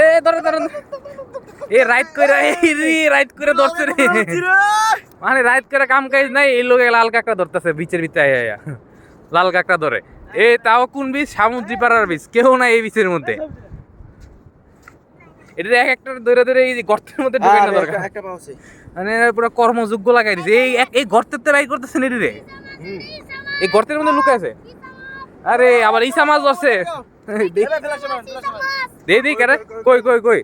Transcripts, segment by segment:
এ ধরে ধরে। এ রাইট করে রে রাইট করে ধরছে রে। মানে রাইট করে কাম কাজ নাই এই লোকে লাল কাঁকড়া ধরতেছে বিচের ভিতরে। লাল কাঁকড়া ধরে। এ তাও কোন বীজ? সামুদ্রিক পাড়ার বীজ। কেউ নাই এই বীজের মধ্যে। এটা এক একটা ধরে ধরে এই গর্তের মধ্যে ঢুকে না দরকার। মানে পুরো কর্মযোগ্য লাগাই দিছে। এই এই গর্তের তো বাই করতেছে নি রে। এই গর্তের মধ্যে লুকে আছে। আরে আবার ইসা মাছ আছে। দে দে কেরে কই কই কই?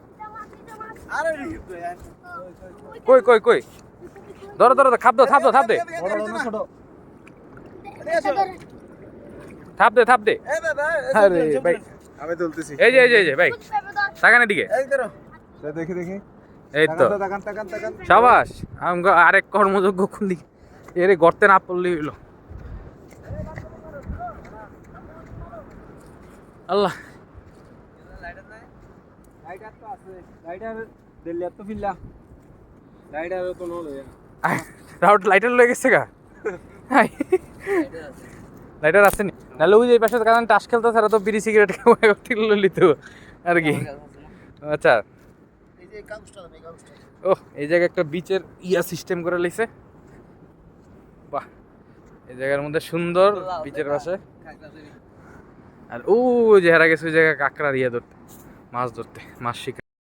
কই কই কই? ধরো ধরো খাপ দো থাপ দো থাপ দে। থাপ দে থাপ দে। আরে ভাই। আমি তুলতেছি এই যে এই যে এই যে ভাই। তাকানের দিকে এই ধরো দেখি দেখি এই তো। তাকান তাকান তাকান। সাবাস আমগো আরেক কর্মযোগ্য কোন দিকে এরে গর্তে না পড়লি হইল আল্লাহ লাইটার তো আছে লাইটার দিল্লি তো ফিল্লা লাইটার তো নো লয় রাউট লাইটার লয়ে গেছে গা। লাইটার আছে নি? নাহলে ওই যে পাশে কারণ টাস খেলতে তারা তো বিড়ি সিগারেট ঠিক লিত আর কি। আচ্ছা। ও এই জায়গায় একটা বিচের ইয়া সিস্টেম করে লাইছে। বাহ। এই জায়গার মধ্যে সুন্দর বিচের পাশে। আর ও যে হেরা গেছে ওই জায়গায় কাঁকড়ার ইয়ে ধরতে মাছ ধরতে মাছ শিকার।